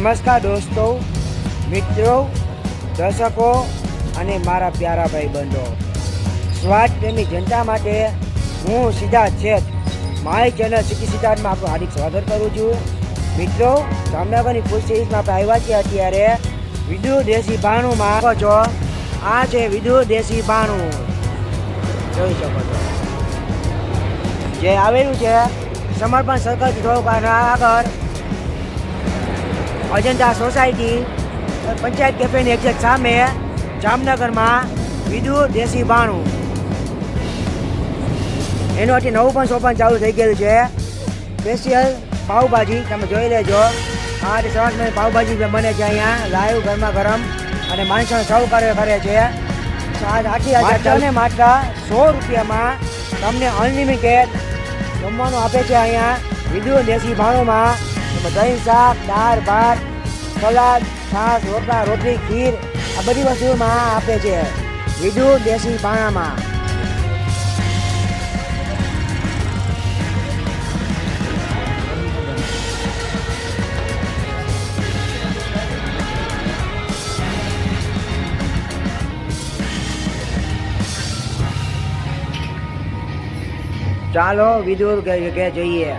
નમસ્કાર દોસ્તો, મિત્રો, દર્શકો અને મારા પ્યારા ભાઈ બંધો સ્વાદ પ્રેમી જનતા માટે હું સિદ્ધાર્થ શેઠ મારી ચેનલ સિટી સિદ્ધાર્થમાં આપણું હાર્દિક સ્વાગત કરું છું. મિત્રો, જામનગરની ફૂડ સિરીઝમાં આપણે આવ્યા છીએ અત્યારે વિદુ દેશી બાણુંમાં આપો છો? આ છે વિદુ દેશી બાણું જોઈ શકો છો. જે આવેલું છે, સમર્પણ સર્કલથી આગળ અજંતા સોસાયટી પંચાયત કેફેની એક્ઝેક્ટ સામે જામનગરમાં વિદુર દેશી બાણું એનું આથી નવું પણ શોપન ચાલુ થઈ ગયેલું છે. સ્પેશિયલ પાઉભાજી તમે જોઈ લેજો. આ સરસ મને પાઉભાજી બને છે અહીંયા લાઈવ ગરમા ગરમ અને માણસો સૌ કરે કરે છે આ- આખી માત્ર સો રૂપિયામાં તમને અનલિમિટેડ જમવાનું આપે છે અહીંયા. વિદુર દેશી ભાણુંમાં એમાં દહીં શાક, દાળ, ભાત, સલાડ, છાશ, રોટલા, રોટલી, ખીર, આ બધી વસ્તુમાં આપે છે. વિદુર દેશી ભાણામાં ચાલો વિદુર કે કે જઈએ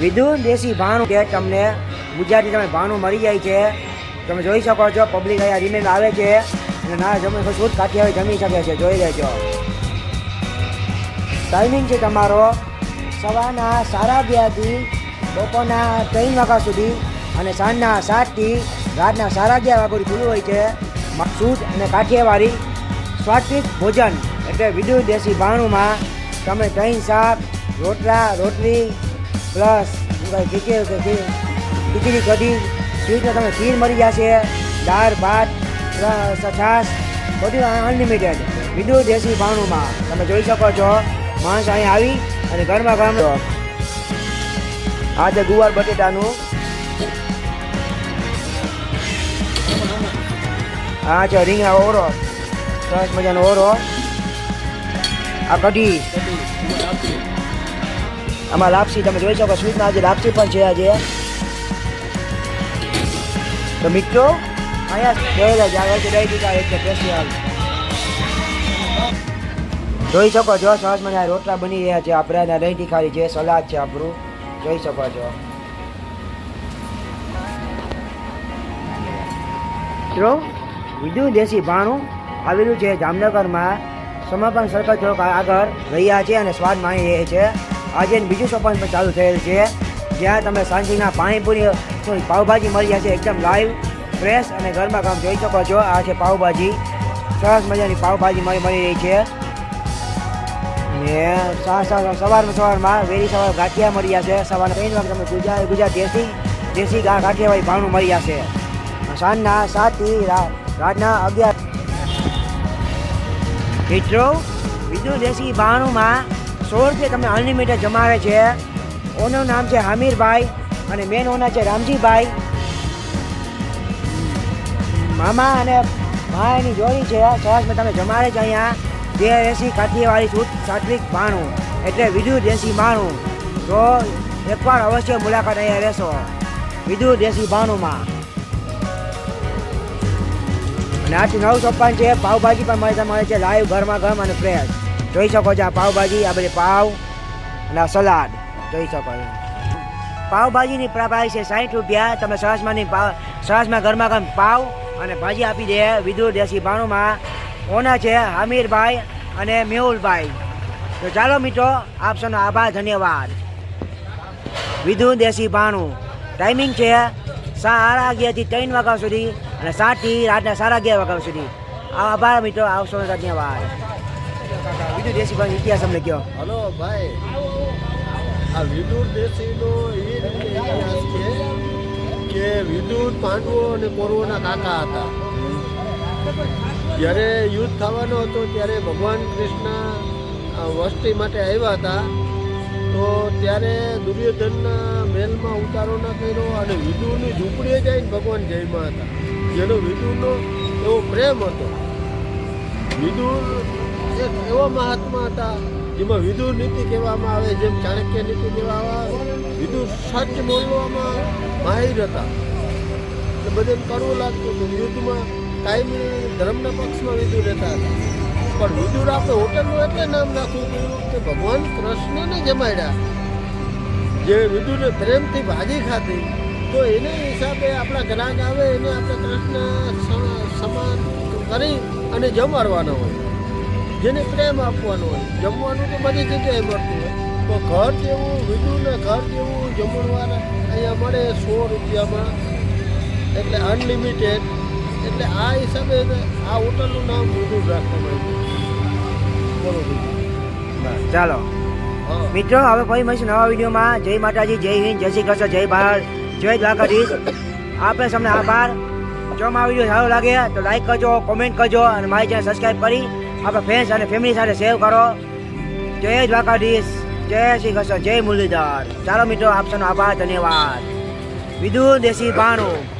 વિદુર દેશી ભાણું કે તમને ગુજરાતી તમે ભાણું મળી જાય છે. તમે જોઈ શકો છો પબ્લિક અહીંયા રિમેન આવે છે અને ના જમે શુદ્ધ કાઠિયાવાડી જમી શકે છે. જોઈ લેજો. ટાઈમિંગ છે તમારો. સવારના સાડા અગિયારથી બપોરના ત્રણ વાગ્યા સુધી અને સાંજના સાતથી રાતના સાડા અગિયાર વાગ્યા સુધી ખુલ્લું હોય છે. શુદ્ધ અને કાઠિયાવાડી સ્વાદિષ્ટ ભોજન એટલે વિદુ દેશી ભાણુંમાં તમે ત્રણ શાક, રોટલા, રોટલી પ્લસ ખીચડી કઢી સ્વીટમાં તમે ખીર મળી જશે. દાળ ભાત પ્લસ છાશ બધું અનલિમિટેડ વિદુર દેશી ભાણુંમાં. તમે જોઈ શકો છો માણસ અહીં આવી અને ઘરમાં ગરમ આ છે ગુવાર બટેટાનું. આ છે રીંગણા ઓરો સરસ મજાનો ઓરો આ કઢી. આમાં લાપસી તમે જોઈ શકો સ્વીટમાં આજે લાપસી પણ છે આજે. તો મિત્રો, અહીંયા જોયેલા જ આવે છે સ્પેશિયલ જોઈ શકો છો સરસ મને રોટલા બની રહ્યા છે, આપણે અને દહીં તીખારી છે સલાદ છે આપણું. જોઈ શકો છો. મિત્રો બીજું દેશી ભાણું આવેલું છે જામનગરમાં. સમાપન સર્કલ ચોક આગળ રહ્યા છે અને સ્વાદ માણી રહ્યા છે. આજે બીજું સોપાન પણ ચાલુ થયેલ છે. જ્યાં તમે સાંજના પાણીપુરી સોરી, પાવભાજી મળી જશે એકદમ લાઈવ ફ્રેશ અને ગરમા કામ જોઈ શકો છો. આ છે પાવભાજી. સરસ મજાની પાવભાજી મળી મળી રહી છે. ને સવારમાં સવારમાં વહેલી સવાર ગાંઠિયા મળી જશે. સવારના ત્રણ વાગે તમે ગુજરાત ગુજરાત દેશી દેશી ગા, ગાંઠિયાવાળી ભાવનું મળી જશે. સાંજના સાતથી રાતના અગિયાર મિત્રો, બીજું દેશી બાણુંમાં સો રૂપિયા તમને અનલિમિટેડ જમાવે છે. ઓનું નામ છે હામીરભાઈ અને મેન ઓનર છે રામજીભાઈ. મામા અને ભાઈની જોડી છે. સરસ તમે જમાડે છે અહીંયા. બે એસી કાઠીવાળી શુદ્ધ સાત્વિક બાણું એટલે વિધુ દેશી માણું તો એકવાર અવશ્ય મુલાકાત અહીંયા રહેશો. વિધુ દેશી બાણુંમાં. અને આથી નવ ચોપ્પન છે. પાવભાજી પણ મળે મળે છે. લાઈવ ઘરમાં ગરમ અને ફ્રેશ જોઈ શકો છો આ પાવભાજી, આ બધી પાવ અને આ સલાડ. જોઈ શકો છો. પાવભાજીની પ્રાઇસ છે સાઠ રૂપિયા. તમે સહજમાંની પાવ સરસમાં ઘરમાં ગરમ પાવ અને ભાજી આપી દે વિદુર દેશી ભાણુમાં. ઓના છે હમીરભાઈ અને મેહુલભાઈ. તો ચાલો મિત્રો, આપ સૌનો આભાર, ધન્યવાદ. વિદુર દેશી ભાણું. ટાઈમિંગ છે સાડા અગિયારથી ત્રણ વાગ્યા સુધી અને સાતથી રાતના સાડા અગિયાર વાગ્યા સુધી. આભાર મિત્રો આવશો ધન્યવાદ. વિદુર દેશી બાણું ઇતિહાસ અમને કહો હલો ભાઈ. આ વિદુર દેશીનો એ રીતે ઇતિહાસ છે કે વિદુર પાંડવો અને કૌરવોના કાકા હતા. જ્યારે યુદ્ધ થવાનો હતો ત્યારે ભગવાન કૃષ્ણ વસ્તી માટે આવ્યા હતા. તો ત્યારે દુર્યોધનના મહેલમાં ઉતારો ન કર્યો અને વિદુરની ઝૂંપડીએ જઈને ભગવાન જયમાં હતા. જેનો વિદુરનો એવો પ્રેમ હતો. વિદુર એક એવા મહાત્મા હતા, જેમાં વિદુર નીતિ કહેવામાં આવે, જેમ ચાણક્ય નીતિ કહેવામાં આવે વિદુર સચ બોલવામાં માહિર હતા. એટલે બધે કરવું લાગતું હતું. યુદ્ધમાં કાયમી ધર્મના પક્ષમાં વિદુર રહેતા હતા. પણ વિદુર આપણે હોટલનું એટલે નામ રાખવું પડ્યું કે ભગવાન કૃષ્ણને જમાડ્યા. જે વિદુરને પ્રેમથી ભાજી ખાધી, તો એને હિસાબે આપણા ગ્રાહક આવે, એને આપણે કૃષ્ણ સમાન કરી અને જમાડવાના હોય. જેને પ્રેમ આપવાનો હોય. જમવાનું તો બધી જગ્યાએ મળતું હોય. તો ઘર જેવું ને ઘર જેવું જમણવાર અહીંયા મળે સો રૂપિયામાં. એટલે અનલિમિટેડ એટલે આ હિસાબે આ હોટલનું નામ વિદુર રાખવામાં આવ્યું બોલો બીજું. ચાલો. મિત્રો હવે ફરી મળીશું નવા વિડીયોમાં. જય માતાજી જય હિન્દ જય શ્રી કૃષ્ણ જય ભારત જય દ્વારકાધીશ. આપણે તમને આભાર. જો મારો વીડિયો સારો લાગે તો લાઈક કરજો કોમેન્ટ કરજો અને મારી ચેનલ સબસ્ક્રાઈબ કરી. આપણા ફ્રેન્ડ્સ અને ફેમિલી સાથે સેવ કરો. જય દ્વારકાધીશ, જય શ્રી કૃષ્ણ, જય મુરલીધર. ચાલો મિત્રો આપ સૌનો આભાર, ધન્યવાદ. વિદુ દેશી ભાણું